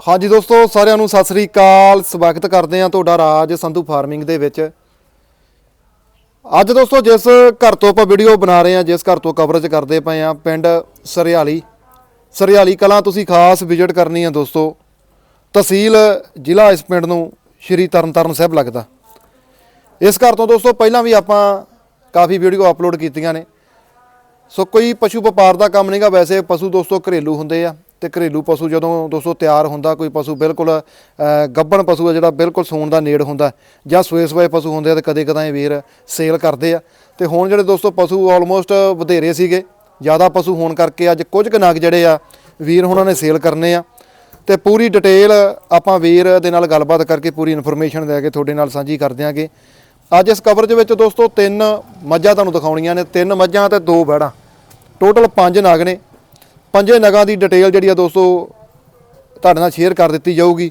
ਹਾਂਜੀ ਦੋਸਤੋ, ਸਾਰਿਆਂ ਨੂੰ ਸਤਿ ਸ੍ਰੀ ਅਕਾਲ। ਸਵਾਗਤ ਕਰਦੇ ਹਾਂ ਤੁਹਾਡਾ ਰਾਜ ਸੰਧੂ ਫਾਰਮਿੰਗ ਦੇ ਵਿੱਚ। ਅੱਜ ਦੋਸਤੋ, ਜਿਸ ਘਰ ਤੋਂ ਆਪਾਂ ਵੀਡੀਓ ਬਣਾ ਰਹੇ ਹਾਂ, ਜਿਸ ਘਰ ਤੋਂ ਕਵਰੇਜ ਕਰਦੇ ਪਏ ਹਾਂ, ਪਿੰਡ ਸਰਿਆਲੀ। ਸਰਿਆਲੀ ਕਲਾਂ ਤੁਸੀਂ ਖਾਸ ਵਿਜ਼ਿਟ ਕਰਨੀ ਹੈ ਦੋਸਤੋ। ਤਹਿਸੀਲ ਜ਼ਿਲ੍ਹਾ ਇਸ ਪਿੰਡ ਨੂੰ ਸ਼੍ਰੀ ਤਰਨਤਾਰਨ ਸਾਹਿਬ ਲੱਗਦਾ। ਇਸ ਘਰ ਤੋਂ ਦੋਸਤੋ, ਪਹਿਲਾਂ ਵੀ ਆਪਾਂ ਕਾਫੀ ਵੀਡੀਓ ਅਪਲੋਡ ਕੀਤੀਆਂ ਨੇ। ਸੋ ਕੋਈ ਪਸ਼ੂ ਵਪਾਰ ਦਾ ਕੰਮ ਨਹੀਂਗਾ ਵੈਸੇ ਪਸ਼ੂ ਦੋਸਤੋ ਘਰੇਲੂ ਹੁੰਦੇ ਆ। ਤੇ ਘਰੇਲੂ ਪਸ਼ੂ ਜਦੋਂ ਦੋਸਤੋ ਤਿਆਰ ਹੁੰਦਾ, ਕੋਈ ਪਸ਼ੂ ਬਿਲਕੁਲ ਗੱਬਣ ਪਸ਼ੂ ਆ ਜਿਹੜਾ ਬਿਲਕੁਲ ਸੂਣ ਦਾ ਨੇੜ ਹੁੰਦਾ ਜਾਂ ਸੂਏ ਸੂਏ ਪਸ਼ੂ ਹੁੰਦੇ ਆ ਤੇ ਕਦੇ ਕਦਾਂ ਇਹ ਵੀਰ ਸੇਲ ਕਰਦੇ ਆ। ਤੇ ਹੁਣ ਜਿਹੜੇ ਦੋਸਤੋ ਪਸ਼ੂ ਆਲਮੋਸਟ ਵਧੇਰੇ ਸੀਗੇ, ਜ਼ਿਆਦਾ ਪਸ਼ੂ ਹੋਣ ਕਰਕੇ ਅੱਜ ਕੁਝ ਕੁ ਨਗ ਜਿਹੜੇ ਆ, ਵੀਰ ਉਹਨਾਂ ਨੇ ਸੇਲ ਕਰਨੇ ਆ। ਤੇ ਪੂਰੀ ਡਿਟੇਲ ਆਪਾਂ ਵੀਰ ਦੇ ਨਾਲ ਗੱਲਬਾਤ ਕਰਕੇ ਪੂਰੀ ਇਨਫੋਰਮੇਸ਼ਨ ਲੈ ਕੇ ਤੁਹਾਡੇ ਨਾਲ ਸਾਂਝੀ ਕਰ ਦਿਆਂਗੇ। ਅੱਜ ਇਸ ਕਵਰੇਜ ਵਿੱਚ ਦੋਸਤੋ ਤਿੰਨ ਮੱਝਾਂ ਤੁਹਾਨੂੰ ਦਿਖਾਉਣੀਆਂ ਨੇ, ਤਿੰਨ ਮੱਝਾਂ ਤੇ ਦੋ ਬੈੜਾਂ। ਟੋਟਲ ਪੰਜ ਨਾਗ ਨੇ। ਪੰਜੇ ਨਗਾਂ ਦੀ ਡਿਟੇਲ ਜਿਹੜੀ ਆ ਦੋਸਤੋ ਤੁਹਾਡੇ ਨਾਲ ਸ਼ੇਅਰ ਕਰ ਦਿੱਤੀ ਜਾਊਗੀ।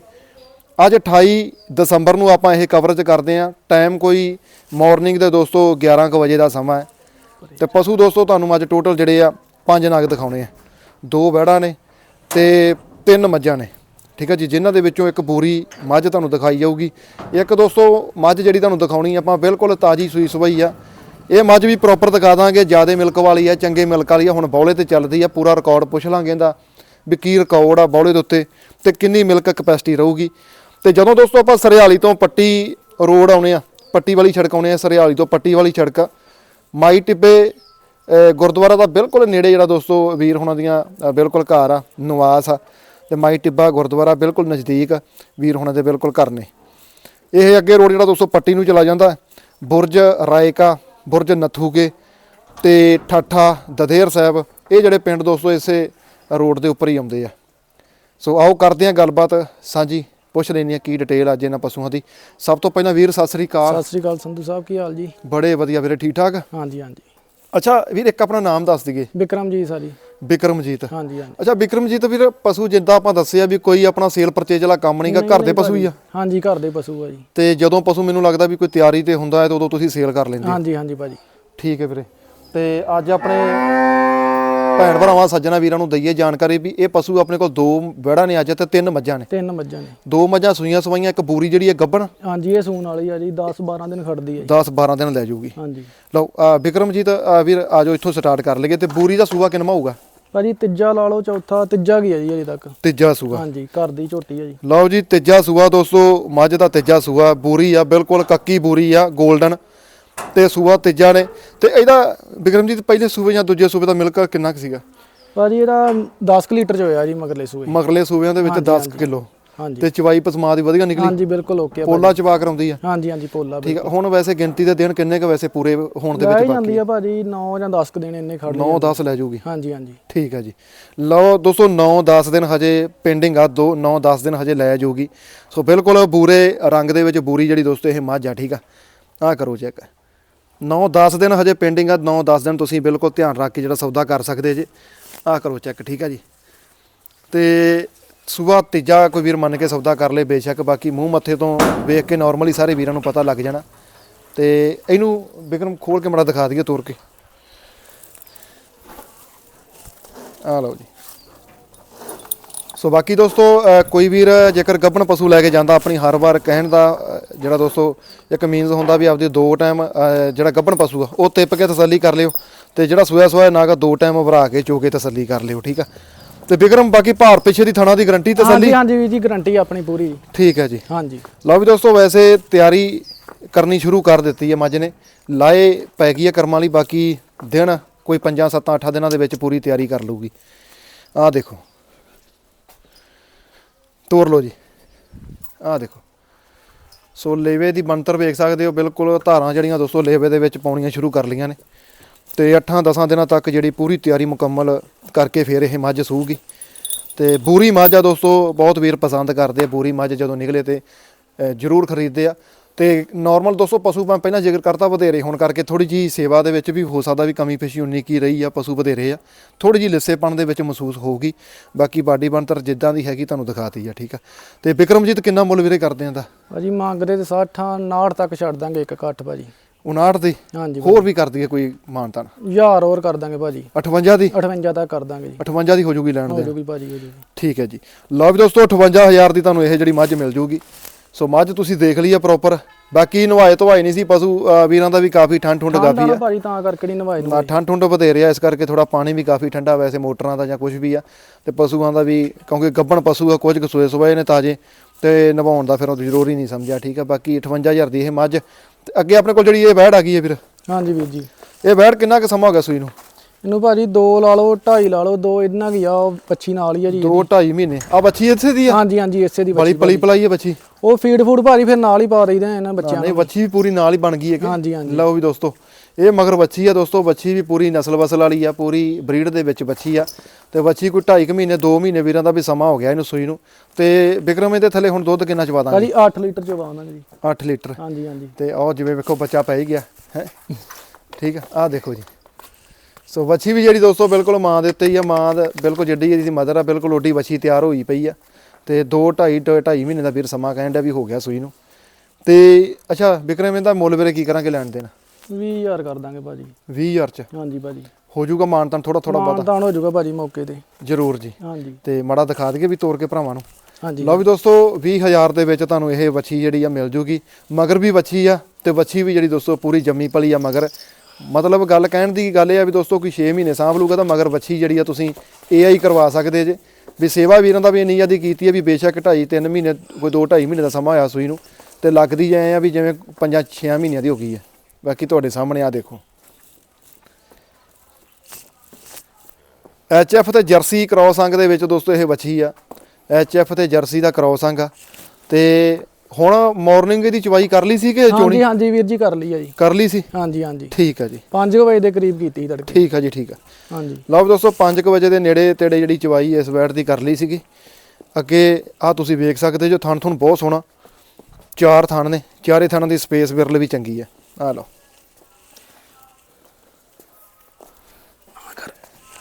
ਅੱਜ 28 ਦਸੰਬਰ ਨੂੰ ਆਪਾਂ ਇਹ ਕਵਰੇਜ ਕਰਦੇ ਆਂ ਟਾਈਮ ਕੋਈ ਮਾਰਨਿੰਗ ਦੇ ਦੋਸਤੋ 11 ਕੁ ਵਜੇ ਦਾ ਸਮਾਂ ਹੈ। ਤੇ ਪਸ਼ੂ ਦੋਸਤੋ ਤੁਹਾਨੂੰ ਅੱਜ ਟੋਟਲ ਜਿਹੜੇ ਆ ਪੰਜ ਨਗ ਦਿਖਾਉਣੇ ਆ। ਦੋ ਬੈੜਾਂ ਨੇ ਤੇ ਤਿੰਨ ਮੱਝਾਂ ਨੇ। ਠੀਕ ਹੈ ਜੀ, ਜਿਨ੍ਹਾਂ ਦੇ ਵਿੱਚੋਂ ਇੱਕ ਬੂਰੀ ਮੱਝ ਤੁਹਾਨੂੰ ਦਿਖਾਈ ਜਾਊਗੀ। ਇੱਕ ਦੋਸਤੋ ਮੱਝ ਜਿਹੜੀ ਤੁਹਾਨੂੰ ਦਿਖਾਉਣੀ ਆਪਾਂ ਬਿਲਕੁਲ ਤਾਜੀ ਸੂਈ ਸਵਾਈ ਆ। ਇਹ ਮੱਝ ਵੀ ਪ੍ਰੋਪਰ ਦਿਖਾ ਦਾਂਗੇ, ਜਿਆਦੇ ਮਿਲਕ ਵਾਲੀ ਆ, ਚੰਗੇ ਮਿਲਕ ਵਾਲੀ ਆ, ਹੁਣ ਬੌਲੇ ਤੇ ਚੱਲਦੀ ਆ, ਪੂਰਾ ਰਿਕਾਰਡ ਪੁੱਛ ਲਾਂਗੇ ਇਹਦਾ ਵੀ ਕੀ ਰਿਕਾਰਡ ਆ ਬੌਲੇ ਦੇ ਉੱਤੇ ਤੇ ਕਿੰਨੀ ਮਿਲਕ ਕਪੈਸਿਟੀ ਰਹੂਗੀ। ਤੇ ਜਦੋਂ ਦੋਸਤੋ ਆਪਾਂ ਸਰਿਆਲੀ ਤੋਂ ਪੱਟੀ ਰੋਡ ਆਉਣੇ ਆ, ਪੱਟੀ ਵਾਲੀ ਸੜਕ ਆਉਣੇ ਆ, ਸਰਿਆਲੀ ਤੋਂ ਪੱਟੀ ਵਾਲੀ ਸੜਕ, ਮਾਈ ਟਿੱਬੇ ਗੁਰਦੁਆਰਾ ਦਾ ਬਿਲਕੁਲ ਨੇੜੇ ਜਿਹੜਾ ਦੋਸਤੋ ਵੀਰ ਹੁਣਾਂ ਦੀਆਂ ਬਿਲਕੁਲ ਘਰ ਆ, ਨਿਵਾਸ ਆ, ਤੇ ਮਾਈ ਟਿੱਬਾ ਗੁਰਦੁਆਰਾ ਬਿਲਕੁਲ ਨਜ਼ਦੀਕ ਵੀਰ ਹੁਣਾਂ ਦੇ ਬਿਲਕੁਲ ਘਰ ਨੇ। ਇਹ ਅੱਗੇ ਰੋਡ ਜਿਹੜਾ ਦੋਸਤੋ ਪੱਟੀ ਨੂੰ ਚਲਾ ਜਾਂਦਾ, ਬੁਰਜ, ਰਾਏਕਾ ਬੁਰਜ ਨਥੂਕੇ ਤੇ ਠਾਠਾ ਦਦੇਰ ਸਾਹਿਬ ਇਹ ਜਿਹੜੇ ਪਿੰਡ ਦੋਸਤੋ ਇਸੇ ਰੋਡ ਦੇ ਉੱਪਰ ਹੀ ਆਉਂਦੇ ਆ। ਸੋ ਆਓ ਕਰਦੇ ਹਾਂ ਗੱਲਬਾਤ ਸਾਂਝੀ ਪੁੱਛ ਲੈਣੀ ਆ ਕੀ ਡਿਟੇਲ ਅੱਜ ਇਹਨਾਂ ਪਸ਼ੂਆਂ ਦੀ। ਸਭ ਤੋਂ ਪਹਿਲਾਂ ਵੀਰ ਸਤਿ ਸ੍ਰੀ ਅਕਾਲ। ਸਤਿ ਸ੍ਰੀ ਅਕਾਲ ਸੰਧੂ ਸਾਹਿਬ ਕੀ ਹਾਲ ਜੀ? ਬੜੇ ਵਧੀਆ ਵੀਰੇ ਠੀਕ ਠਾਕ? ਹਾਂਜੀ ਹਾਂਜੀ। ਅੱਛਾ ਵੀਰ ਇੱਕ ਆਪਣਾ ਨਾਮ ਦੱਸ ਦਈਏ। ਵਿਕਰਮ ਜੀ। ਸਾਰੀ ਬਿਕਰਮਜੀਤ। ਹਾਂਜੀ ਹਾਂਜੀ। ਅੱਛਾ ਬਿਕਰਮਜੀਤ ਵੀਰ ਪਸ਼ੂ ਜਿੱਦਾਂ ਆਪਾਂ ਦੱਸਿਆ ਵੀ ਕੋਈ ਆਪਣਾ ਸੇਲ ਪਰਚੇਜ ਵਾਲਾ ਕੰਮ ਨਹੀਂਗਾ ਘਰ ਦੇ ਪਸ਼ੂ ਹੀ ਆ? ਹਾਂਜੀ ਘਰ ਦੇ ਪਸ਼ੂ ਆ ਜੀ। ਤੇ ਜਦੋਂ ਪਸ਼ੂ ਮੈਨੂੰ ਲੱਗਦਾ ਵੀ ਕੋਈ ਤਿਆਰੀ ਤੇ ਹੁੰਦਾ ਹੈ ਤਾਂ ਉਦੋਂ ਤੁਸੀਂ ਸੇਲ ਕਰ ਲੈਂਦੇ ਹੋ। ਹਾਂਜੀ ਹਾਂਜੀ ਭਾਜੀ। ਠੀਕ ਹੈ ਵੀਰੇ। ਤੇ ਅੱਜ ਆਪਣੇ ਭੈਣ ਭਰਾਵਾਂ ਸੱਜਣਾ ਵੀਰਾਂ ਨੂੰ ਦਈਏ ਜਾਣਕਾਰੀ ਵੀ ਇਹ ਪਸ਼ੂ ਆਪਣੇ ਕੋਲ ਦੋ ਵੜਾ ਨੇ ਅੱਜ ਤੇ ਤਿੰਨ ਮੱਝਾਂ ਨੇ। ਤਿੰਨ ਮੱਝਾਂ ਨੇ। ਦੋ ਮੱਝਾਂ ਸੂਈਆਂ ਸਵਾਈਆਂ ਇੱਕ ਬੂਰੀ ਜਿਹੜੀ ਹੈ ਗੱਬਣ। ਹਾਂਜੀ ਇਹ ਸੂਣ ਵਾਲੀ ਆ ਜੀ 10 12 ਦਿਨ ਖੜਦੀ ਜੀ। 10 12 ਦਿਨ ਲੈ ਜਾਊਗੀ। ਹਾਂਜੀ। ਲਓ ਅਹ ਵੀਰ ਆਜੋ ਇੱਥੋਂ ਸਟਾਰਟ ਕਰ ਲਈਏ ਤੇ ਬੂਰੀ ਦਾ ਸੂਆ ਕਿੰਨਾ ਹੋਊਗਾ? ਭਾਜੀ ਤੀਜਾ ਲਾ ਲਓ ਚੌਥਾ ਤੀਜਾ ਕੀ ਆ ਜੀ ਅਜੇ ਤੱਕ? ਤੀਜਾ ਸੂਆ। ਹਾਂਜੀ ਘਰ ਦੀ ਝੋਟੀ ਆ ਜੀ। ਲਓ ਜੀ ਤੀਜਾ ਸੂਆ ਦੋਸਤੋ ਮੱਝ ਦਾ ਤੀਜਾ ਸੂਆ ਬੂਰੀ ਆ ਬਿਲਕੁਲ ਕੱਕੀ ਬੂਰੀ ਆ 골ਡਨ ਤੇ ਸੂਆ ਤੀਜਾ ਨੇ। ਤੇ ਇਹਦਾ ਬਿਕਰਮਜੀਤ ਪਹਿਲੇ ਸੂਵੇ ਜਾਂ ਦੂਜੇ ਸੂਵੇ ਦਾ ਮਿਲਕ ਕਿੰਨਾ ਕੁ ਸੀਗਾ? ਭਾਜੀ ਇਹਦਾ 10 ਕੁ ਲੀਟਰ ਚ ਹੋਇਆ ਜੀ ਮਗਰਲੇ ਸੂਏ। ਮਗਲੇ ਸੂਬਿਆਂ ਦੇ ਵਿੱਚ 10 ਕਿਲੋ। ਤੇ ਚਵਾਈ ਪਸਮਾ ਦੀ ਵਧੀਆ ਨਿਕਲੀ। ਹਾਂਜੀ ਬਿਲਕੁਲ ਓਕੇ ਆ। ਪੋਲਾ ਚਵਾ ਕਰਾਉਂਦੀ ਆ। ਹਾਂਜੀ ਹਾਂਜੀ ਪੋਲਾ ਠੀਕ ਆ ਹੁਣ ਵੈਸੇ ਗਿਣਤੀ ਦੇ ਦਿਨ ਕਿੰਨੇ ਕ ਵੈਸੇ ਪੂਰੇ ਹੋਣ ਦੇ ਵਿੱਚ ਜਾਂਦੀ ਆ ਭਾਜੀ 9 ਜਾਂ 10 ਕੁ ਦਿਨ ਇੰਨੇ ਖੜ 9 10 ਲੈ ਜਾਊਗੀ ਹਾਂਜੀ ਹਾਂਜੀ। ਠੀਕ ਆ ਜੀ। ਲਓ ਦੋਸਤੋ 9 10 ਦਿਨ ਹਜੇ ਪੈਂਡਿੰਗ ਆ। ਦੋ 9 10 ਦਿਨ ਹਜੇ ਲੈ ਜਾਊਗੀ ਸੋ ਬਿਲਕੁਲ ਬੂਰੇ ਰੰਗ ਦੇ ਵਿੱਚ ਬੂਰੀ ਜਿਹੜੀ ਦੋਸਤੋ ਇਹ ਮੱਝ ਆ ਠੀਕ ਆ। ਆ ਕਰੋ ਚੈੱਕ। 9 10 ਦਿਨ ਹਜੇ ਪੈਂਡਿੰਗ ਆ। 9 10 ਦਿਨ ਤੁਸੀਂ ਬਿਲਕੁਲ ਧਿਆਨ ਰੱਖ ਕੇ ਜਿਹੜਾ ਸੌਦਾ ਕਰ ਸਕਦੇ ਜੇ। ਆ ਕਰੋ ਚੈੱਕ ਠੀਕ ਆ ਜੀ। ਤੇ ਸੂਆ ਤੀਜਾ ਕੋਈ ਵੀਰ ਮੰਨ ਕੇ ਸੌਦਾ ਕਰ ਲੇ ਬੇਸ਼ੱਕ, ਬਾਕੀ ਮੂੰਹ ਮੱਥੇ ਤੋਂ ਵੇਖ ਕੇ ਨਾਰਮਲੀ ਸਾਰੇ ਵੀਰਾਂ ਨੂੰ ਪਤਾ ਲੱਗ ਜਾਣਾ। ਤੇ ਇਹਨੂੰ ਬਿਕਰਮ ਖੋਲ ਕੇ ਮੜਾ ਦਿਖਾ ਦਈਏ ਤੋਰ ਕੇ। ਆ ਲਓ ਜੀ। ਸੋ ਬਾਕੀ ਦੋਸਤੋ ਕੋਈ ਵੀਰ ਜੇਕਰ ਗੱਭਣ ਪਸ਼ੂ ਲੈ ਕੇ ਜਾਂਦਾ ਆਪਣੀ ਹਰ ਵਾਰ ਕਹਿਣ ਦਾ ਜਿਹੜਾ ਦੋਸਤੋ ਇੱਕ ਮੀਨਸ ਹੁੰਦਾ ਵੀ ਆਪਦੇ ਦੋ ਟਾਈਮ ਜਿਹੜਾ ਗੱਭਣ ਪਸ਼ੂ ਆ, ਉਹ ਤਿੱਪ ਕੇ ਤਸੱਲੀ ਕਰ ਲਿਓ ਤੇ ਜਿਹੜਾ ਸੋਇਆ ਸੋਇਆ ਨਾਗਾ ਦੋ ਟਾਈਮ ਭਰਾ ਕੇ ਚੋ ਕੇ ਤਸੱਲੀ ਕਰ ਲਿਓ, ਠੀਕ ਆ? ਤੇ ਵਿਕਰਮ ਬਾਕੀ ਭਾਰ ਪਿੱਛੇ ਦੀ ਥਣਾ ਦੀ ਗਰੰਟੀ ਤਸੱਲੀ ਹਾਂਜੀ ਹਾਂਜੀ ਵੀਰ ਜੀ ਗਰੰਟੀ ਆਪਣੀ ਪੂਰੀ। ਠੀਕ ਹੈ ਜੀ। ਹਾਂਜੀ। ਲਓ ਵੀ ਦੋਸਤੋ ਵੈਸੇ ਤਿਆਰੀ ਕਰਨੀ ਸ਼ੁਰੂ ਕਰ ਦਿੱਤੀ ਹੈ ਮੱਝ ਨੇ। ਲਾਏ ਪੈ ਗਈ ਹੈ ਕਰਮਾਂ ਲਈ ਬਾਕੀ ਦਿਨ ਕੋਈ 5 7 8 ਦਿਨਾਂ ਦੇ ਵਿੱਚ ਪੂਰੀ ਤਿਆਰੀ ਕਰ ਲੂਗੀ ਆਹ ਦੇਖੋ। ਤੋਰ ਲਓ ਜੀ। ਆਹ ਦੇਖੋ। ਸੋ ਲੇਵੇ ਦੀ ਬੰਤਰ ਵੇਖ ਸਕਦੇ ਹੋ ਬਿਲਕੁਲ ਧਾਰਾਂ ਜਿਹੜੀਆਂ ਦੋਸਤੋ ਲੇਵੇ ਦੇ ਵਿੱਚ ਪਾਉਣੀਆਂ ਸ਼ੁਰੂ ਕਰ ਲਈਆਂ ਨੇ। ਤੇ 8-10 ਦਿਨਾਂ ਤੱਕ ਜਿਹੜੀ ਪੂਰੀ ਤਿਆਰੀ ਮੁਕੰਮਲ ਕਰਕੇ ਫਿਰ ਇਹ ਮੱਝ ਸੂਗੀ। ਤੇ ਬੂਰੀ ਮੱਝ ਆ ਦੋਸਤੋ, ਬਹੁਤ ਵੀਰ ਪਸੰਦ ਕਰਦੇ ਆ ਬੂਰੀ ਮੱਝ ਜਦੋਂ ਨਿਕਲੇ ਤੇ ਜ਼ਰੂਰ ਖਰੀਦਦੇ ਆ। ਤੇ ਨਾਰਮਲ ਦੋਸਤੋ, ਪਸ਼ੂ ਮੈਂ ਪਹਿਲਾਂ ਜ਼ਿਕਰ ਕਰਤਾ ਵਧੇਰੇ, ਹੋਣ ਕਰਕੇ ਥੋੜੀ ਜੀ ਸੇਵਾ ਦੇ ਵਿੱਚ ਵੀ ਹੋ ਸਕਦਾ ਵੀ ਕਮੀ ਪੇਸ਼ੀ ਉਨੀ ਕੀ ਰਹੀ ਆ, ਪਸ਼ੂ ਵਧੇਰੇ ਆ। ਥੋੜੀ ਜੀ ਲਿੱਸੇਪਣ ਦੇ ਵਿੱਚ ਮਹਿਸੂਸ ਹੋਊਗੀ। ਬਾਕੀ ਬਾਡੀ ਬਣਤਰ ਜਿੱਦਾਂ ਦੀ ਹੈਗੀ ਤੁਹਾਨੂੰ ਦਿਖਾਤੀ ਆ, ਠੀਕ ਆ। ਤੇ ਬਿਕਰਮਜੀਤ, ਕਿੰਨਾ ਮੁੱਲ ਵੀਰੇ ਕਰਦੇ ਆਂ ਦਾ ਭਾਜੀ, ਮੰਗਦੇ ਤੇ 60 59 ਤੱਕ ਛੱਡ ਦਾਂਗੇ ਇੱਕ ਘੱਟ ਭਾਜੀ। 59 ਦੀ? ਹਾਂਜੀ ਹੋਰ ਵੀ ਕਰ ਦਈਏ ਕੋਈ ਮਾਨਤਾਨ ਯਾਰ ਹੋਰ ਕਰ ਦਾਂਗੇ ਭਾਜੀ। 58 ਦੀ? 58 ਤੱਕ ਕਰ ਦਾਂਗੇ ਜੀ। 58 ਦੀ ਹੋ ਜੂਗੀ ਲੈਣ ਹੋ ਦੇ। ਜੂਗੀ ਭਾਜੀ ਹੋ ਜੂਗੀ ਠੀਕ ਹੈ ਜੀ। ਲਓ ਵੀ ਦੋਸਤੋ 58000 ਦੀ ਤੁਹਾਨੂੰ ਇਹ ਜਿਹੜੀ ਮੱਝ ਮਿਲ ਜੂਗੀ। ਸੋ ਮੱਝ ਤੁਸੀਂ ਦੇਖ ਲਈ ਆ ਪ੍ਰੋਪਰ ਬਾਕੀ ਨਵਾਏ ਧਵਾਏ ਨਹੀਂ ਸੀ ਪਸ਼ੂ ਵੀਰਾਂ ਦਾ ਵੀ ਕਾਫੀ ਠੰਡ ਠੁੰਡ ਕਾਫੀ ਆ। ਭਾਜੀ ਤਾਂ ਕਰਕੇ ਨਹੀਂ ਨਵਾਏ ਨੂੰ ਨਾ ਠੰਡ ਠੁੰਡ ਵਧੇਰੇ ਆ ਇਸ ਕਰਕੇ ਥੋੜਾ ਪਾਣੀ ਵੀ ਕਾਫੀ ਠੰਡਾ ਵੈਸੇ ਮੋਟਰਾਂ ਦਾ ਜਾਂ ਕੁਝ ਵੀ ਆ। ਤੇ ਪਸ਼ੂਆਂ ਦਾ ਵੀ ਕਿਉਂਕਿ ਗੱਬਣ ਪਸ਼ੂ ਆ ਕੁਝ ਕੁ ਸੋਏ ਸੋਏ ਨੇ ਤਾਜੇ। ਤੇ ਨਵਾਉਣ ਦਾ ਫਿਰ ਉਹ ਜ਼ਰੂਰੀ ਨਹੀਂ ਸਮਝਿਆ ਠੀਕ ਆ। ਬਾਕੀ 58000 ਦੀ ਇਹ ਮੱਝ ਤੇ ਅੱਗੇ ਆਪਣੇ ਕੋਲ ਜਿਹੜੀ ਇਹ ਵੈੜ ਆ ਗਈ ਹੈ ਵੀਰ ਹਾਂਜੀ ਵੀਰ ਜੀ। ਇਹ ਵੈੜ ਕਿੰਨਾ ਕੁ ਸਮਾਂ ਹੋ ਗਿਆ ਸੂਈ ਨੂੰ? ਇਹਨੂੰ ਭਾਜੀ 2 ਲਾ ਲਓ 2.5 ਲਾ ਲਓ 2 ਇੰਨਾ ਕੀ ਆ ਬੱਚੀ ਨਾਲ ਹੀ ਆ ਜੀ 2 2.5 ਮਹੀਨੇ। ਆ ਬੱਚੀ ਇੱਥੇ ਦੀ ਆ? ਹਾਂਜੀ ਹਾਂਜੀ ਇਸੇ ਦੀ ਬੱਚੀ ਪਲੀ ਪਲਾਈ ਹੈ ਬੱਚੀ ਉਹ ਫੀਡ ਫੂਡ ਭਾਜੀ ਫਿਰ ਨਾਲ ਹੀ ਪਾ ਦਈਦਾ ਇਹਨਾਂ ਬੱਚਿਆਂ ਨਹੀਂ ਨੂੰ। ਬੱਚੀ ਵੀ ਪੂਰੀ ਨਾਲ ਹੀ ਬਣ ਗਈ ਹੈ ਕਿ? ਹਾਂਜੀ ਹਾਂਜੀ। ਲਓ ਵੀ ਦੋਸਤੋ ਇਹ ਮਗਰ ਬੱਚੀ ਆ ਦੋਸਤੋ ਬੱਚੀ ਵੀ ਪੂਰੀ ਨਸਲ ਵਸਲ ਵਾਲੀ ਆ ਪੂਰੀ ਬਰੀਡ ਦੇ ਵਿੱਚ ਬੱਚੀ ਆ। ਤੇ ਬੱਚੀ ਕੋਈ 2.5 ਮਹੀਨੇ 2 ਮਹੀਨੇ ਵੀਰਾਂ ਦਾ ਵੀ ਸਮਾਂ ਹੋ ਗਿਆ ਇਹਨੂੰ ਸੂਈ ਨੂੰ। ਤੇ ਵਿਕਰਮ ਇਹਦੇ ਥੱਲੇ ਹੁਣ ਦੁੱਧ ਕਿੰਨਾ ਚਵਾ ਦਾਂਗੇ ਭਾਜੀ 8 ਲੀਟਰ ਚ ਪਾਵਾਂਗੇ ਜੀ। 8 ਲੀਟਰ? ਹਾਂਜੀ ਹਾਂਜੀ। ਤੇ ਉਹ ਜਿਵੇਂ ਵੇਖੋ ਬੱਚਾ ਪੈ ਹੀ ਗਿਆ ਹੈ? ਠੀਕ ਆ ਆਹ ਦੇਖੋ ਜੀ। ਸੋ ਬੱਚੀ ਵੀ ਜਿਹੜੀ ਦੋਸਤੋ ਬਿਲਕੁਲ ਮਾਂ ਦੇ ਉੱਤੇ ਹੀ ਆ ਮਾਂ ਦਾ ਬਿਲਕੁਲ ਜਿੱਡੀ ਇਹਦੀ ਮਦਰ ਆ ਬਿਲਕੁਲ ਓਡੀ ਬੱਚੀ ਤਿਆਰ ਹੋਈ ਪਈ ਆ। ਤੇ 2 2.5 2.5 ਮਹੀਨੇ ਦਾ ਵੀਰ ਸਮਾਂ ਕਹਿੰਦਾ ਵੀ ਹੋ ਗਿਆ ਸੂਈ ਨੂੰ। ਤੇ ਅੱਛਾ ਵਿਕਰਮ ਇਹਦਾ ਮੁੱਲ ਵੀਰੇ ਕੀ ਕਰਾਂਗੇ ਲੈਣ ਦੇਣ? 20000 ਕਰ ਦਾਂਗੇ ਭਾਜੀ। 20000 ਚ? ਹਾਂਜੀ ਭਾਜੀ। ਹੋ ਜਾਊਗਾ ਮਾਨਤਾਨ ਥੋੜਾ ਥੋੜਾ ਬਹੁਤਾ? ਮਾਨਤਾਨ ਹੋ ਜਾਊਗਾ ਭਾਜੀ ਮੌਕੇ ਤੇ। ਜ਼ਰੂਰ ਜੀ। ਹਾਂਜੀ। ਤੇ ਮਾੜਾ ਦਿਖਾ ਦਈਏ ਵੀ ਤੋੜ ਕੇ ਭਰਾਵਾਂ ਨੂੰ। ਹਾਂਜੀ। ਲਓ ਵੀ ਦੋਸਤੋ 20000 ਦੇ ਵਿੱਚ ਤੁਹਾਨੂੰ ਇਹ ਵੱਛੀ ਜਿਹੜੀ ਆ ਮਿਲ ਜੂਗੀ। ਮਗਰ ਵੀ ਵੱਛੀ ਆ ਤੇ ਵੱਛੀ ਵੀ ਜਿਹੜੀ ਦੋਸਤੋ ਪੂਰੀ ਜੰਮੀ ਪਲੀ ਆ ਮਗਰ। ਮਤਲਬ ਗੱਲ ਕਹਿਣ ਦੀ ਗੱਲ ਇਹ ਆ ਵੀ ਦੋਸਤੋ ਕੋਈ 6 ਮਹੀਨੇ ਸਾਂਭ ਲੂਗਾ ਤਾਂ ਮਗਰ ਵੱਛੀ ਜਿਹੜੀ ਆ ਤੁਸੀਂ AI ਕਰਵਾ ਸਕਦੇ ਜੇ। ਵੀ ਸੇਵਾ ਵੀਰਾਂ ਦਾ ਵੀ ਇੰਨੀ ਜ਼ਿਆਦਾ ਕੀਤੀ ਹੈ ਵੀ ਬੇਸ਼ੱਕ 2.5 3 ਮਹੀਨੇ ਕੋਈ 2 2.5 ਮਹੀਨੇ ਦਾ ਸਮਾਂ ਹੋਇਆ ਸੂਈ ਨੂੰ। ਤੇ ਲੱਗਦੀ ਜਾਏ ਆ ਵੀ ਜਿਵੇਂ 5 6 ਮਹੀਨਿਆਂ ਦੀ ਹੋ ਗਈ ਹੈ ਬਾਕੀ ਤੁਹਾਡੇ ਸਾਹਮਣੇ ਆ ਦੇਖੋ। ਐਚਐਫ ਤੇ ਜਰਸੀ ਕ੍ਰੋਸ ਅੰਗ ਦੇ ਵਿੱਚ ਦੋਸਤੋ ਇਹ ਵੱਛੀ ਆ। ਐਚਐਫ ਤੇ ਜਰਸੀ ਦਾ ਕ੍ਰੋਸ ਅੰਗ ਆ। ਤੇ ਹੁਣ ਮਾਰਨਿੰਗ ਇਹਦੀ ਚਵਾਈ ਕਰ ਲਈ ਸੀ ਕਿ ਚੋਣੀ? ਹਾਂਜੀ ਵੀਰ ਜੀ ਕਰ ਲਈ ਆ ਜੀ। ਕਰ ਲਈ ਸੀ? ਹਾਂਜੀ ਹਾਂਜੀ। ਠੀਕ ਆ ਜੀ। 5 ਵਜੇ ਦੇ ਕਰੀਬ ਕੀਤੀ ਸੀ ਤੜਕੇ। ਠੀਕ ਆ ਜੀ ਠੀਕ ਆ। ਹਾਂਜੀ। ਲਓ ਦੋਸਤੋ 5 ਵਜੇ ਦੇ ਨੇੜੇ ਤੇੜੇ ਜਿਹੜੀ ਚਵਾਈ ਇਸ ਵੈਟ ਦੀ ਕਰ ਲਈ ਸੀਗੀ। ਅੱਗੇ ਆ ਤੁਸੀਂ ਵੇਖ ਸਕਦੇ ਜੋ ਥਣ ਥਣ ਬਹੁਤ ਸੋਹਣਾ। ਚਾਰ ਥਣ ਨੇ। ਚਾਰੇ ਥਣਾਂ ਦੀ ਸਪੇਸ ਵਿਰਲ ਵੀ ਚੰਗੀ ਆ। ਆ ਲਓ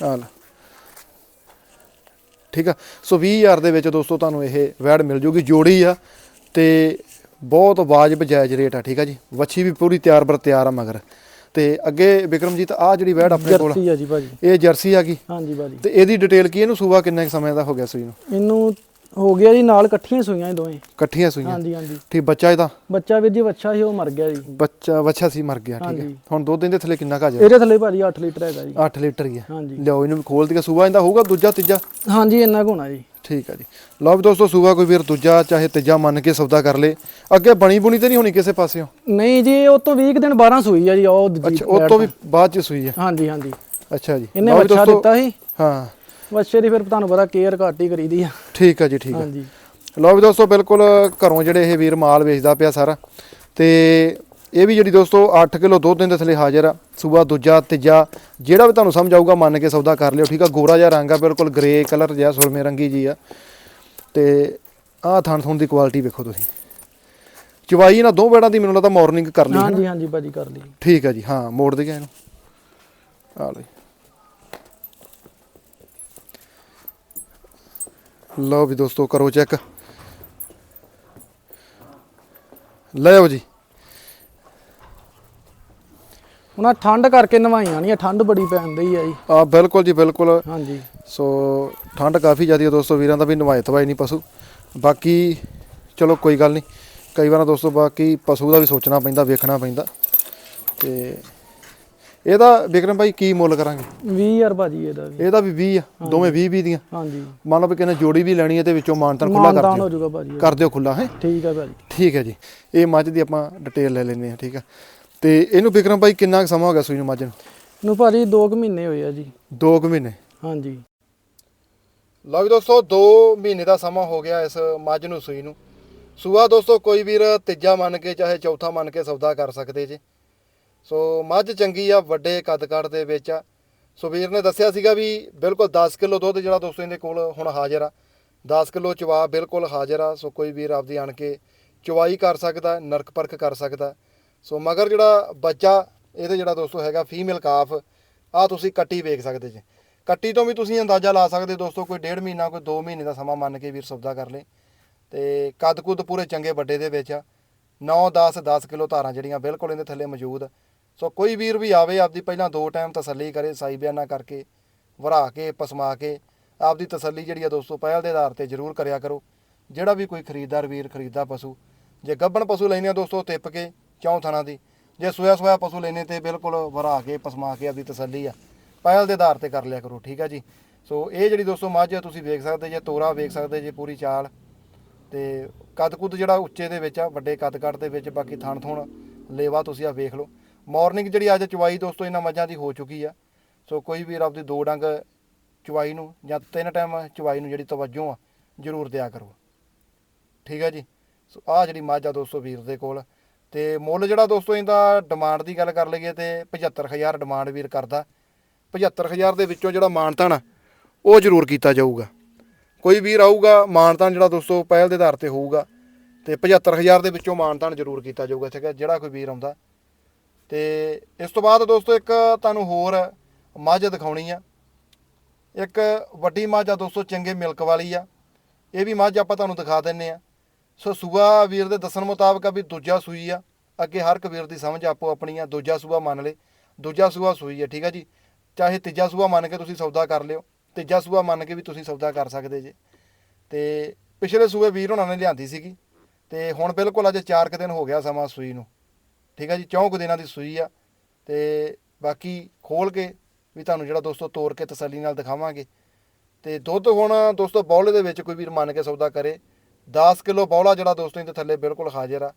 ਆ ਲਓ ਠੀਕ ਆ? ਸੋ 20000 ਦੇ ਵਿੱਚ ਦੋਸਤੋ ਤੁਹਾਨੂੰ ਇਹ ਵੈੜ ਮਿਲ ਜੂਗੀ ਜੋੜੀ ਆ ਤੇ ਬਹੁਤ ਵਾਜਬ ਜਾਇਜ਼ ਰੇਟ ਆ ਠੀਕ ਆ ਜੀ? ਵੱਛੀ ਵੀ ਪੂਰੀ ਤਿਆਰ ਬਰ ਤਿਆਰ ਆ ਮਗਰ। ਤੇ ਅੱਗੇ ਵਿਕਰਮਜੀਤ ਆ ਜਿਹੜੀ ਵੈੜ ਆਪਣੇ ਕੋਲ ਜਰਸੀ ਆ ਜੀ ਭਾਜੀ। ਇਹ ਜਰਸੀ ਆ ਗਈ ਹਾਂਜੀ ਭਾਜੀ। ਤੇ ਇਹਦੀ ਡਿਟੇਲ ਕੀ ਇਹਨੂੰ ਸੂਆ ਕਿੰਨੇ ਕੁ ਸਮੇਂ ਦਾ ਹੋ ਗਿਆ ਸੂਈ ਨੂੰ? ਇਹਨੂੰ ਹੋ ਗਿਆ ਜੀ ਨਾਲ ਇਕੱਠੀਆਂ ਸੂਈਆਂ ਇਹ ਦੋਵੇਂ। ਇਕੱਠੀਆਂ ਸੂਈਆਂ? ਹਾਂਜੀ ਹਾਂਜੀ। ਠੀਕ ਬੱਚਾ ਇਹਦਾ? ਬੱਚਾ ਵੀਰ ਜੀ ਬੱਚਾ ਸੀ ਉਹ ਮਰ ਗਿਆ ਜੀ। ਬੱਚਾ ਵੱਛਾ ਸੀ ਮਰ ਗਿਆ ਠੀਕ ਹੈ। ਹਾਂਜੀ। ਹੁਣ ਦੁੱਧ ਇਹਦੇ ਥੱਲੇ ਕਿੰਨਾ ਕਾ ਜਾ ਇਹਦੇ ਥੱਲੇ ਭਾਜੀ 8 ਲੀਟਰ ਹੈਗਾ ਜੀ। 8 ਲੀਟਰ ਹੀ ਹੈ ਹਾਂਜੀ। ਲਿਓ ਇਹਨੂੰ ਵੀ ਖੋਲ ਦਿਆ ਸੂਆ ਇਹਦਾ ਹੋਊਗਾ ਦੂਜਾ ਤੀਜਾ? ਹਾਂਜੀ ਇੰਨਾ ਕੁ ਹੋਣਾ ਜੀ। ਠੀਕ ਹੈ ਜੀ। ਲਓ ਵੀ ਦੋਸਤੋ ਸੂਆ ਕੋਈ ਵੀਰ ਦੂਜਾ ਚਾਹੇ ਤੀਜਾ ਮੰਨ ਕੇ ਸੌਦਾ ਕਰ ਲੇ। ਅੱਗੇ ਬਣੀ ਬੁਣੀ ਤੇ ਨਹੀਂ ਹੋਣੀ ਕਿਸੇ ਪਾਸਿਓਂ? ਨਹੀਂ ਜੀ ਉਹ ਤੋਂ 20 ਕੁ ਦਿਨ 12 ਸੂਈ ਆ ਜੀ ਉਹ ਦੂਜੀ ਅੱਛਾ ਉਹ ਤੋਂ ਵੀ ਬਾਅਦ ਚ ਸੂਈ ਹੈ ਹਾਂਜੀ ਹਾਂਜੀ। ਅੱਛਾ ਜੀ। ਇਹਨੇ ਲਓ ਵੀ ਬੱਚਾ ਦੋਸਤੋ, ਦਿੱਤਾ ਸੀ। ਹਾਂ। ਬੱਚੇ ਦੀ ਫਿਰ ਤੁਹਾਨੂੰ ਪਤਾ ਕੇਅਰ ਘੱਟ ਹੀ ਕਰੀਦੀ ਆ। ਠੀਕ ਹੈ ਜੀ ਠੀਕ ਹੈ ਹਾਂਜੀ। ਲਓ ਵੀ ਦੋਸਤੋ ਬਿਲਕੁਲ ਘਰੋਂ ਜਿਹੜੇ ਇਹ ਵੀਰ ਮਾਲ ਵੇਚਦਾ ਪਿਆ ਸਾਰਾ। ਤੇ ਇਹ ਵੀ ਜਿਹੜੀ ਦੋਸਤੋ 8 ਕਿਲੋ ਦੁੱਧ ਦੇ ਥੱਲੇ ਹਾਜ਼ਰ ਆ। ਸੂਆ ਦੂਜਾ ਤੀਜਾ ਜਿਹੜਾ ਵੀ ਤੁਹਾਨੂੰ ਸਮਝ ਆਊਗਾ ਮੰਨ ਕੇ ਸੌਦਾ ਕਰ ਲਿਓ ਠੀਕ ਆ? ਗੋਰਾ ਜਿਹਾ ਰੰਗ ਆ ਬਿਲਕੁਲ ਗ੍ਰੇ ਕਲਰ ਜਿਹਾ ਸੁਰਮੇ ਰੰਗੀ ਜੀ ਆ। ਤੇ ਆਹ ਥਣ ਥਣ ਦੀ ਕੁਆਲਿਟੀ ਵੇਖੋ ਤੁਸੀਂ। ਚਵਾਈ ਨਾ ਦੋ ਬੇੜਾਂ ਦੀ ਮੈਨੂੰ ਲੱਗਦਾ ਮਾਰਨਿੰਗ ਕਰ ਲਈ? ਹਾਂਜੀ ਹਾਂਜੀ ਭਾਜੀ ਕਰ ਲਈ। ਠੀਕ ਆ ਜੀ ਹਾਂ ਮੋੜ ਦੇ ਗਿਆ ਇਹਨੂੰ ਆ ਲੈ ਲਓ ਵੀ ਦੋਸਤੋ ਕਰੋ ਚੈੱਕ। ਲੈ ਆਓ ਜੀ ਉਹਨਾਂ ਠੰਡ ਕਰਕੇ ਨਵਾਈਆਂ ਨਹੀਂ ਠੰਡ ਬੜੀ ਪੈਂਦੀ ਆ ਜੀ। ਆ ਬਿਲਕੁਲ ਜੀ ਬਿਲਕੁਲ। ਹਾਂਜੀ। ਸੋ ਠੰਡ ਕਾਫੀ ਜ਼ਿਆਦੀ ਹੈ ਦੋਸਤੋ ਵੀਰਾਂ ਦਾ ਵੀ ਨਵਾਇਤ ਵਾਈ ਨਹੀਂ ਪਸ਼ੂ। ਬਾਕੀ ਚਲੋ ਕੋਈ ਗੱਲ ਨਹੀਂ। ਕਈ ਵਾਰ ਦੋਸਤੋ ਬਾਕੀ ਪਸ਼ੂ ਦਾ ਵੀ ਸੋਚਣਾ ਪੈਂਦਾ ਵੇਖਣਾ ਪੈਂਦਾ। ਤੇ ਇਹਦਾ ਵਿਕਰਮ ਭਾਈ ਕੀ ਮੁੱਲ ਕਰਾਂਗੇ? 20000 ਭਾਜੀ ਇਹਦਾ ਵੀ। ਇਹਦਾ ਵੀ 20 ਆ ਦੋਵੇਂ 20 20 ਦੀਆਂ। ਹਾਂਜੀ। ਮੰਨ ਲਓ ਵੀ ਕਿਨੇ ਜੋੜੀ ਵੀ ਲੈਣੀ ਹੈ ਤੇ ਵਿੱਚੋਂ ਮਾਨਤਨ ਖੁੱਲਾ ਕਰ ਮਾਨਦਾਨ ਹੋ ਦਿਓ ਜਾਊਗਾ ਭਾਜੀ ਕਰ ਦਿਓ ਖੁੱਲਾ ਹੈ? ਠੀਕ ਆ ਭਾਜੀ। ਠੀਕ ਹੈ ਜੀ। ਇਹ ਮੱਝ ਦੀ ਆਪਾਂ ਡਿਟੇਲ ਲੈ ਲੈਂਦੇ ਹਾਂ ਠੀਕ ਹੈ ਤੇ ਇਹਨੂੰ ਵਿਕਰਮ ਭਾਈ ਕਿੰਨਾ ਕੁ ਸਮਾਂ ਹੋ ਗਿਆ ਸੂਈ ਨੂੰ ਮੱਝ ਨੂੰ? ਨੂੰ ਭਾਜੀ 2 ਕੁ ਮਹੀਨੇ ਹੋਏ ਆ ਜੀ। 2 ਕੁ ਮਹੀਨੇ। ਹਾਂਜੀ। ਲਓ ਵੀ ਦੋਸਤੋ 2 ਮਹੀਨੇ ਦਾ ਸਮਾਂ ਹੋ ਗਿਆ ਇਸ ਮੱਝ ਨੂੰ ਸੂਈ ਨੂੰ। ਸੂਆ ਦੋਸਤੋ ਕੋਈ ਵੀਰ ਤੀਜਾ ਮੰਨ ਕੇ ਚਾਹੇ ਚੌਥਾ ਮੰਨ ਕੇ ਸੌਦਾ ਕਰ ਸਕਦੇ ਜੇ। ਸੋ ਮੱਝ ਚੰਗੀ ਆ, ਵੱਡੇ ਕੱਦ ਕੱਦ ਦੇ ਵਿੱਚ ਆ। ਸੋ ਵੀਰ ਨੇ ਦੱਸਿਆ ਸੀਗਾ ਵੀ ਬਿਲਕੁਲ 10 ਕਿਲੋ ਦੁੱਧ ਜਿਹੜਾ ਦੋਸਤੋ ਇਹਦੇ ਕੋਲ ਹੁਣ ਹਾਜ਼ਰ ਆ। 10 ਕਿਲੋ ਚਵਾ ਬਿਲਕੁਲ ਹਾਜ਼ਰ ਆ। ਸੋ ਕੋਈ ਵੀਰ ਆਪਦੀ ਆਣ ਕੇ ਚਵਾਈ ਕਰ ਸਕਦਾ, ਨਰਕ ਪਰਖ ਕਰ ਸਕਦਾ। ਸੋ ਮਗਰ ਜਿਹੜਾ ਬੱਚਾ, ਇਹਦੇ ਜਿਹੜਾ ਦੋਸਤੋ ਹੈਗਾ ਫੀਮੇਲ ਕਾਫ ਆ ਤੁਸੀਂ ਕੱਟੀ ਵੇਖ ਸਕਦੇ ਜੇ। ਕੱਟੀ ਤੋਂ ਵੀ ਤੁਸੀਂ ਅੰਦਾਜ਼ਾ ਲਾ ਸਕਦੇ ਦੋਸਤੋ, ਕੋਈ ਡੇਢ ਮਹੀਨਾ, ਕੋਈ 2 ਮਹੀਨੇ ਦਾ ਸਮਾਂ ਮੰਨ ਕੇ ਵੀਰ ਸੌਦਾ ਕਰ ਲੇ। ਤੇ ਕੱਦ ਕੁੱਦ ਪੂਰੇ ਚੰਗੇ ਵੱਡੇ ਦੇ ਵਿੱਚ ਆ। 9 10 10 ਕਿਲੋ ਧਾਰਾਂ ਜਿਹੜੀਆਂ ਬਿਲਕੁਲ ਇਹਦੇ ਥੱਲੇ ਮੌਜੂਦ। ਸੋ ਕੋਈ ਵੀਰ ਵੀ ਆਵੇ, ਆਪਦੀ ਪਹਿਲਾਂ ਦੋ ਟਾਈਮ ਤਸੱਲੀ ਕਰੇ, ਸਾਈ ਬਿਆਨਾ ਕਰਕੇ ਵਰਾ ਕੇ, ਪਸਮਾ ਕੇ, ਆਪਦੀ ਤਸੱਲੀ ਜਿਹੜੀ ਆ ਦੋਸਤੋ ਪਹਿਲ ਦੇ ਆਧਾਰ ਤੇ ਜ਼ਰੂਰ ਕਰਿਆ ਕਰੋ। ਜਿਹੜਾ ਵੀ ਕੋਈ ਖਰੀਦਦਾਰ ਵੀਰ, ਖਰੀਦਦਾ ਪਸ਼ੂ, ਜੇ ਗੱਬਣ ਪਸ਼ੂ ਲੈਣੇ ਆ ਦੋਸਤੋ ਤਿੱਪ ਕੇ ਚੌਂ ਥਣਾ ਦੀ, ਜੇ ਸੋਇਆ ਸੋਇਆ ਪਸ਼ੂ ਲੈਣੇ ਤੇ ਬਿਲਕੁਲ ਵਰਾ ਕੇ, ਪਸਮਾ ਕੇ ਆਪਦੀ ਤਸੱਲੀ ਆ, ਪਹਿਲ ਦੇ ਆਧਾਰ ਤੇ ਕਰ ਲਿਆ ਕਰੋ, ਠੀਕ ਆ ਜੀ। ਸੋ ਇਹ ਜਿਹੜੀ ਦੋਸਤੋ ਮੱਝ ਆ, ਤੁਸੀਂ ਵੇਖ ਸਕਦੇ, ਜੇ ਤੋਰਾ ਵੇਖ ਸਕਦੇ, ਜੇ ਪੂਰੀ ਚਾਲ ਤੇ ਕੱਦ ਕੁੱਦ ਜਿਹੜਾ ਉੱਚੇ ਦੇ ਵਿੱਚ ਆ, ਵੱਡੇ ਕੱਦ ਕੱਦ ਦੇ ਵਿੱਚ ਬਾਕੀ ਥਣ ਥੁਣ ਲੇਵਾ ਤੁਸੀਂ ਆ ਵੇਖ ਲਓ। ਮਾਰਨਿੰਗ ਜਿਹੜੀ ਅੱਜ ਚਵਾਈ ਦੋਸਤੋ, ਇਹਨਾਂ ਮੱਝਾਂ ਦੀ ਹੋ ਚੁੱਕੀ ਆ। ਸੋ ਕੋਈ ਵੀਰ ਆਪਦੀ ਦੋ ਡੰਗ ਚਵਾਈ ਨੂੰ ਜਾਂ ਤਿੰਨ ਟਾਈਮ ਚਵਾਈ ਨੂੰ ਜਿਹੜੀ ਤਵੱਜੋ ਆ, ਜ਼ਰੂਰ ਦਿਆ ਕਰੋ। ਠੀਕ ਹੈ ਜੀ? ਸੋ ਆਹ ਜਿਹੜੀ ਮੱਝ ਆ ਦੋਸਤੋ ਵੀਰ ਦੇ ਕੋਲ, ਤੇ ਮੁੱਲ ਜਿਹੜਾ ਦੋਸਤੋ ਇਹਦਾ ਡਿਮਾਂਡ ਦੀ ਗੱਲ ਕਰ ਲਈਏ ਤੇ 75000 ਡਿਮਾਂਡ ਵੀਰ ਕਰਦਾ। 75000 ਦੇ ਵਿੱਚੋਂ ਜਿਹੜਾ ਮਾਨਤਾਨ ਆ, ਉਹ ਜ਼ਰੂਰ ਕੀਤਾ ਜਾਊਗਾ। ਕੋਈ ਵੀਰ ਆਊਗਾ, ਮਾਨਤਾਨ ਜਿਹੜਾ ਦੋਸਤੋ ਪਹਿਲ ਦੇ ਆਧਾਰ ਤੇ ਹੋਊਗਾ ਤੇ 75000 ਦੇ ਵਿੱਚੋਂ ਮਾਨਤਾਨ ਜ਼ਰੂਰ ਕੀਤਾ ਜਾਊਗਾ ਠੀਕ ਹੈ ਜਿਹੜਾ ਕੋਈ ਵੀਰ ਆਉਂਦਾ। ਤੇ ਇਸ ਤੋਂ ਬਾਅਦ ਦੋਸਤੋ ਇੱਕ ਤੁਹਾਨੂੰ ਹੋਰ ਮੱਝ ਦਿਖਾਉਣੀ ਆ। ਇੱਕ ਵੱਡੀ ਮੱਝ ਆ ਦੋਸਤੋ, ਚੰਗੇ ਮਿਲਕ ਵਾਲੀ ਆ। ਇਹ ਵੀ ਮੱਝ ਆਪਾਂ ਤੁਹਾਨੂੰ ਦਿਖਾ ਦਿੰਨੇ ਆ। ਸੋ ਸੂਆ ਵੀਰ ਦੇ ਦੱਸਣ ਮੁਤਾਬਕ ਆ ਵੀ ਦੂਜਾ ਸੂਈ ਆ। ਅੱਗੇ ਹਰ ਇੱਕ ਵੀਰ ਦੀ ਸਮਝ ਆਪੋ ਆਪਣੀ ਆ, ਦੂਜਾ ਸੂਆ ਮੰਨ ਲੇ, ਦੂਜਾ ਸੂਆ ਸੂਈ ਆ, ਠੀਕ ਆ ਜੀ। ਚਾਹੇ ਤੀਜਾ ਸੂਆ ਮੰਨ ਕੇ ਤੁਸੀਂ ਸੌਦਾ ਕਰ ਲਿਓ। ਤੀਜਾ ਸੂਆ ਮੰਨ ਕੇ ਵੀ ਤੁਸੀਂ ਸੌਦਾ ਕਰ ਸਕਦੇ ਜੇ। ਤੇ ਪਿਛਲੇ ਸੂਏ ਵੀਰ ਹੋਣਾ ਨੇ ਲਿਆਂਦੀ ਸੀਗੀ। ਤੇ ਹੁਣ ਬਿਲਕੁਲ ਅਜੇ 4 ਕੁ ਦਿਨ ਹੋ ਗਿਆ ਸਮਾਂ ਸੂਈ ਨੂੰ। ਠੀਕ ਆ ਜੀ, ਚੌਂਕ ਦਿਨਾਂ ਦੀ ਸੂਈ ਆ। ਤੇ ਬਾਕੀ ਖੋਲ ਕੇ ਵੀ ਤੁਹਾਨੂੰ ਜਿਹੜਾ ਦੋਸਤੋ ਤੋੜ ਕੇ ਤਸੱਲੀ ਨਾਲ ਦਿਖਾਵਾਂਗੇ। ਤੇ ਦੁੱਧ ਹੁਣ ਦੋਸਤੋ ਬੌਲੇ ਦੇ ਵਿੱਚ ਕੋਈ ਵੀਰ ਮੰਨ ਕੇ ਸੌਦਾ ਕਰੇ। 10 ਕਿਲੋ ਬੌਲਾ ਜਿਹੜਾ ਦੋਸਤੋ ਇਹਦੇ ਥੱਲੇ ਬਿਲਕੁਲ ਹਾਜ਼ਰ ਆ।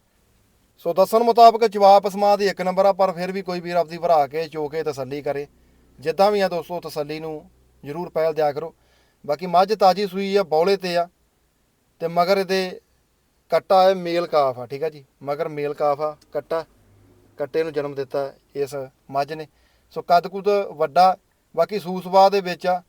ਸੋ ਦੱਸਣ ਮੁਤਾਬਕ ਜਵਾਬ ਸਮਾ ਦੀ ਇੱਕ ਨੰਬਰ ਆ, ਪਰ ਫਿਰ ਵੀ ਕੋਈ ਵੀਰ ਆਪਦੀ ਭਰਾ ਕੇ ਚੋ ਕੇ ਤਸੱਲੀ ਕਰੇ। ਜਿੱਦਾਂ ਵੀ ਆ ਦੋਸਤੋ ਤਸੱਲੀ ਨੂੰ ਜ਼ਰੂਰ ਪਹਿਲ ਦਿਆ ਕਰੋ। ਬਾਕੀ ਮੱਝ ਤਾਜੀ ਸੂਈ ਆ, ਬੌਲੇ ਤੇ ਆ, ਤੇ ਮਗਰ ਇਹਦੇ ਕੱਟਾ ਹੈ ਮੇਲ ਕਾਫ ਆ, ਠੀਕ ਆ ਜੀ? ਮਗਰ ਮੇਲ ਕਾਫ ਆ, ਕੱਟਾ, ਕੱਟੇ ਨੂੰ ਜਨਮ ਦਿੱਤਾ ਇਸ ਮੱਝ ਨੇ। ਸੋ ਕੱਦ ਕੁੱਦ ਵੱਡਾ, ਬਾਕੀ ਸੂਸਵਾ ਦੇ ਵਿੱਚ ਆ।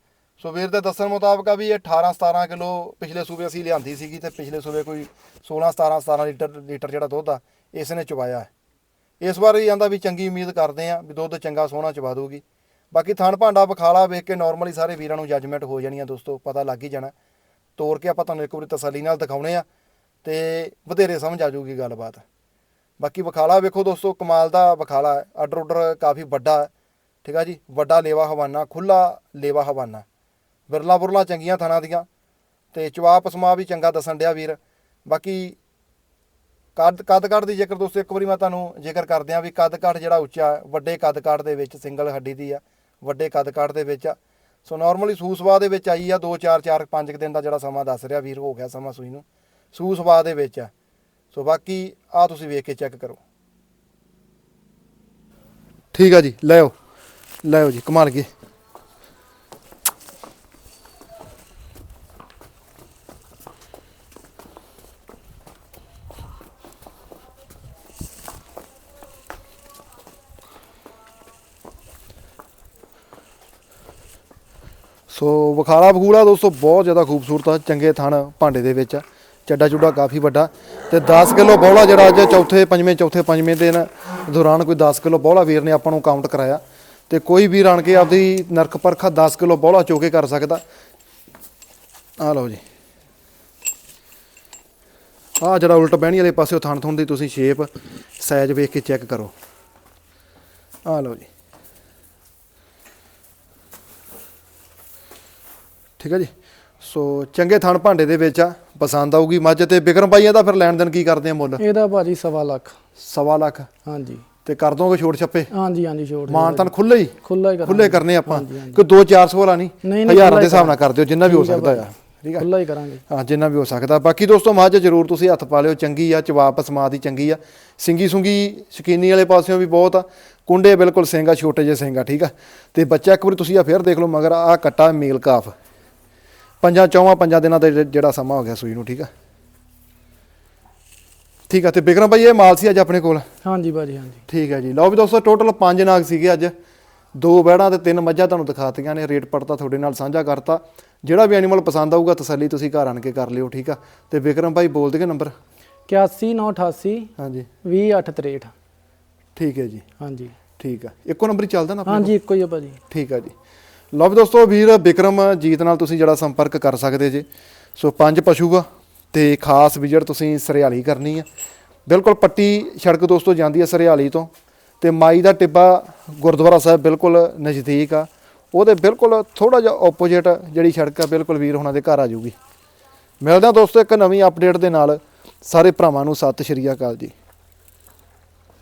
ਸੋ ਦੇ ਦੱਸਣ ਮੁਤਾਬਕ ਆ ਵੀ ਇਹ 18 17 ਕਿਲੋ ਪਿਛਲੇ ਸੂਬੇ ਅਸੀਂ ਲਿਆਂਦੀ ਸੀਗੀ ਤੇ ਪਿਛਲੇ ਸੂਬੇ ਕੋਈ 16 17 17 ਲੀਟਰ ਲੀਟਰ ਜਿਹੜਾ ਦੁੱਧ ਆ, ਇਸ ਨੇ ਚਵਾਇਆ ਹੈ। ਇਸ ਵਾਰ ਵੀ ਆਂਦਾ ਵੀ ਚੰਗੀ ਉਮੀਦ ਕਰਦੇ ਆ ਵੀ ਦੁੱਧ ਚੰਗਾ ਸੋਹਣਾ ਚਵਾ ਦੂਗੀ ਬਾਕੀ ਥਣ ਭਾਂਡਾ ਬਖਾਲਾ ਵੇਖ ਕੇ ਨਾਰਮਲੀ ਸਾਰੇ ਵੀਰਾਂ ਨੂੰ ਜੱਜਮੈਂਟ ਹੋ ਜਾਣੀ ਆ ਦੋਸਤੋ, ਪਤਾ ਲੱਗ ਹੀ ਜਾਣਾ। ਤੋੜ ਕੇ ਆਪਾਂ ਤੁਹਾਨੂੰ ਇੱਕ ਵਾਰੀ ਤਸੱਲੀ ਨਾਲ ਦਿਖਾਉਣੇ ਆ ਤੇ ਵਧੇਰੇ ਸਮਝ ਆ ਜਾਊਗੀ ਗੱਲਬਾਤ। ਬਾਕੀ ਬਖਾਲਾ ਵੇਖੋ ਦੋਸਤੋ, ਕਮਾਲ ਦਾ ਬਖਾਲਾ ਹੈ। ਆਰਡਰ ਆਰਡਰ ਕਾਫੀ ਵੱਡਾ ਠੀਕ ਆ ਜੀ? ਵੱਡਾ ਲੇਵਾ ਹਵਾਨਾ ਖੁੱਲਾ ਲੇਵਾ ਹਵਾਨਾ। ਬਿਰਲਾ ਬੁਰਲਾ ਚੰਗੀਆਂ ਥਾਣਾ ਦੀਆਂ ਤੇ ਚਵਾ ਪਸਮਾ ਵੀ ਚੰਗਾ ਦੱਸਣ ਡਿਆ ਵੀਰ। ਬਾਕੀ ਕੱਦ ਕੱਦ ਕੱਦ ਦੀ ਜੇਕਰ ਦੋਸਤੋ, ਇੱਕ ਵਾਰੀ ਮੈਂ ਤੁਹਾਨੂੰ ਜ਼ਿਕਰ ਕਰ ਦਿਆਂ ਵੀ ਕੱਦ ਕੱਦ ਜਿਹੜਾ ਉੱਚਾ, ਵੱਡੇ ਕੱਦ ਕੱਦ ਦੇ ਵਿੱਚ ਸਿੰਗਲ ਹੱਡੀ ਦੀ ਆ। ਵੱਡੇ ਕੱਦ ਕੱਦ ਦੇ ਵਿੱਚ ਆ। ਸੋ ਨਾਰਮਲੀ ਸੂਸਵਾ ਦੇ ਵਿੱਚ ਆਈ ਆ 2 4 4 5 ਦਿਨ ਦਾ ਜਿਹੜਾ ਸਮਾਂ ਦੱਸ ਰਿਹਾ, ਵੀਰ, ਹੋ ਗਿਆ ਸਮਾਂ ਸੂਈ ਨੂੰ। ਸੂਸਵਾ ਦੇ ਵਿੱਚ ਆ। ਸੋ ਬਾਕੀ ਆ ਤੁਸੀਂ ਵੇਖ ਕੇ ਚੈੱਕ ਕਰੋ। ਠੀਕ ਆ ਜੀ, ਲੈ ਆਓ। ਲੈ ਆਓ ਜੀ ਕਮਾਲ ਗਏ ਸੋ ਵਖਾਲਾ ਬਖੂਲਾ ਦੋਸਤੋ, ਬਹੁਤ ਜ਼ਿਆਦਾ ਖੂਬਸੂਰਤ ਆ, ਚੰਗੇ ਥਣ ਭਾਂਡੇ ਦੇ ਵਿੱਚ ਚੱਡਾ ਚੁੱਡਾ ਕਾਫੀ ਵੱਡਾ। ਤੇ 10 ਕਿਲੋ ਬੌਲਾ ਜਿਹੜਾ ਅੱਜ ਚੌਥੇ, ਪੰਜਵੇਂ ਚੌਥੇ, ਪੰਜਵੇਂ ਦਿਨ ਦੌਰਾਨ ਕੋਈ 10 ਕਿਲੋ ਬੌਲਾ ਵੀਰ ਨੇ ਆਪਾਂ ਨੂੰ ਕਾਊਂਟ ਕਰਾਇਆ। ਤੇ ਕੋਈ ਵੀਰ ਆਣ ਕੇ ਆਪਦੀ ਨਰਕ ਪਰਖਾ 10 ਕਿਲੋ ਬੌਲਾ ਚੋਕੇ ਕਰ ਸਕਦਾ। ਆ ਲਓ ਜੀ। ਆ ਜਿਹੜਾ ਉਲਟ ਬਹਿਣੀ ਵਾਲੇ ਪਾਸੇ ਥਣ ਥੁਣ ਦੀ ਤੁਸੀਂ ਸ਼ੇਪ ਸਾਈਜ਼ ਵੇਖ ਕੇ ਚੈੱਕ ਕਰੋ। ਆ ਲਓ ਜੀ। ਠੀਕ ਹੈ ਜੀ। ਸੋ ਚੰਗੇ ਥਣ ਭਾਂਡੇ ਦੇ ਵਿੱਚ ਆ ਪਸੰਦ ਆਊਗੀ ਮੱਝ ਤੇ ਬਿਕਰਮ ਭਾਈ ਇਹਦਾ ਫਿਰ ਲੈਣ ਦੇਣ ਕੀ ਕਰਦੇ ਆ ਮੁੱਲ? ਇਹਦਾ ਭਾਜੀ ਸਵਾ ਲੱਖ। ਸਵਾ ਲੱਖ। ਹਾਂਜੀ। ਤੇ ਕਰ ਦੋਗੇ ਛੋਟ ਛੱਪੇ? ਹਾਂਜੀ ਹਾਂਜੀ ਛੋੜ ਮਾਨ ਤਾਂ ਖੁੱਲੇ ਹੀ? ਖੁੱਲਾ ਹੀ ਕਰਨੇ ਆਪਾਂ। ਕੋਈ 2-400 ਵਾਲਾ ਨਹੀਂ। ਹਜ਼ਾਰਾਂ ਦੇ ਹੀ ਹਿਸਾਬ ਨਾਲ ਕਰ ਦਿਓ ਜਿੰਨਾ ਵੀ ਹੋ ਸਕਦਾ ਆ। ਠੀਕ ਆ ਖੁੱਲਾ ਹੀ ਕਰਾਂਗੇ। ਹਾਂ ਜਿੰਨਾ ਵੀ ਹੋ ਸਕਦਾ। ਬਾਕੀ ਦੋਸਤੋ ਮੱਝ ਜ਼ਰੂਰ ਤੁਸੀਂ ਹੱਥ ਪਾ ਲਿਓ ਚੰਗੀ ਆ ਚਵਾਪ ਸਮਾ ਦੀ ਚੰਗੀ ਆ। ਸਿੰਗੀ ਸੁੰਗੀ ਸ਼ਕੀਨੀ ਵਾਲੇ ਪਾਸਿਓਂ ਵੀ ਬਹੁਤ ਆ। ਕੁੰਡੇ ਬਿਲਕੁਲ ਸਿੰਗਾ ਛੋਟੇ ਜਿਹੇ ਸਿੰਗਾ ਠੀਕ ਆ। ਤੇ ਬੱਚਾ ਇੱਕ ਵਾਰੀ ਤੁਸੀਂ ਆ ਫੇਰ ਦੇਖ ਲਓ ਮਗਰ ਆ ਕੱਟਾ ਮੇਲ ਕਾਫ। ਪੰਜਾਂ ਚੌਵਾਂ ਪੰਜਾਂ ਦਿਨਾਂ ਦਾ ਜਿਹੜਾ- ਜਿਹੜਾ ਸਮਾਂ ਹੋ ਗਿਆ ਸੂਈ ਨੂੰ ਠੀਕ ਆ? ਠੀਕ ਆ ਤੇ ਬਿਕਰਮ ਭਾਈ ਇਹ ਮਾਲ ਸੀ ਅੱਜ ਆਪਣੇ ਕੋਲ? ਹਾਂਜੀ ਭਾਜੀ ਹਾਂਜੀ। ਠੀਕ ਹੈ ਜੀ। ਲਓ ਵੀ ਦੋਸਤੋ ਟੋਟਲ 5 ਨਾਗ ਸੀਗੇ ਅੱਜ। ਦੋ ਬੈੜਾਂ ਤੇ ਤਿੰਨ ਮੱਝਾਂ ਤੁਹਾਨੂੰ ਦਿਖਾਤੀਆਂ ਨੇ। ਰੇਟ ਪੜਤਾ ਤੁਹਾਡੇ ਨਾਲ ਸਾਂਝਾ ਕਰਤਾ। ਜਿਹੜਾ ਵੀ ਐਨੀਮਲ ਪਸੰਦ ਆਊਗਾ ਤਸੱਲੀ ਤੁਸੀਂ ਘਰ ਆਣ ਕੇ ਕਰ ਲਿਓ ਠੀਕ ਆ? ਤੇ ਵਿਕਰਮ ਭਾਈ ਬੋਲ ਦੇਗੇ ਨੰਬਰ 8198 ਹਾਂਜੀ। 20863 ਠੀਕ ਹੈ ਜੀ। ਹਾਂਜੀ। ਠੀਕ ਆ। ਇੱਕੋ ਨੰਬਰ ਹੀ ਚੱਲਦਾ ਨਾ ਆਪਣੇ ਹਾਂਜੀ ਇੱਕੋ ਹੀ ਆ ਭਾਜੀ? ਠੀਕ ਆ ਜੀ। ਲਓ ਵੀ ਦੋਸਤੋ, ਵੀਰ ਵਿਕਰਮ ਜੀਤ ਨਾਲ ਤੁਸੀਂ ਜਿਹੜਾ ਸੰਪਰਕ ਕਰ ਸਕਦੇ ਜੇ। ਸੋ ਪੰਜ ਪਸ਼ੂ ਆ ਤੇ ਖਾਸ ਵਿਜ਼ਿਟ ਤੁਸੀਂ ਸਰਿਆਲੀ ਕਰਨੀ ਆ। ਬਿਲਕੁਲ ਪੱਟੀ ਸੜਕ ਦੋਸਤੋ ਜਾਂਦੀ ਹੈ ਸਰਿਆਲੀ ਤੋਂ ਤੇ ਮਾਈ ਦਾ ਟਿੱਬਾ ਗੁਰਦੁਆਰਾ ਸਾਹਿਬ ਬਿਲਕੁਲ ਨਜ਼ਦੀਕ ਆ। ਉਹਦੇ ਬਿਲਕੁਲ ਥੋੜਾ ਜਿਹਾ ਆਪੋਜੀਟ ਜਿਹੜੀ ਸੜਕ ਆ, ਬਿਲਕੁਲ ਵੀਰ ਹੋਣਾ ਦੇ ਘਰ ਆ ਜੂਗੀ। ਮਿਲਦੇ ਹਾਂ ਦੋਸਤੋ ਇੱਕ ਨਵੀਂ ਅਪਡੇਟ ਦੇ ਨਾਲ। ਸਾਰੇ ਭਰਾਵਾਂ ਨੂੰ ਸਤਿ ਸ਼੍ਰੀ ਅਕਾਲ ਜੀ।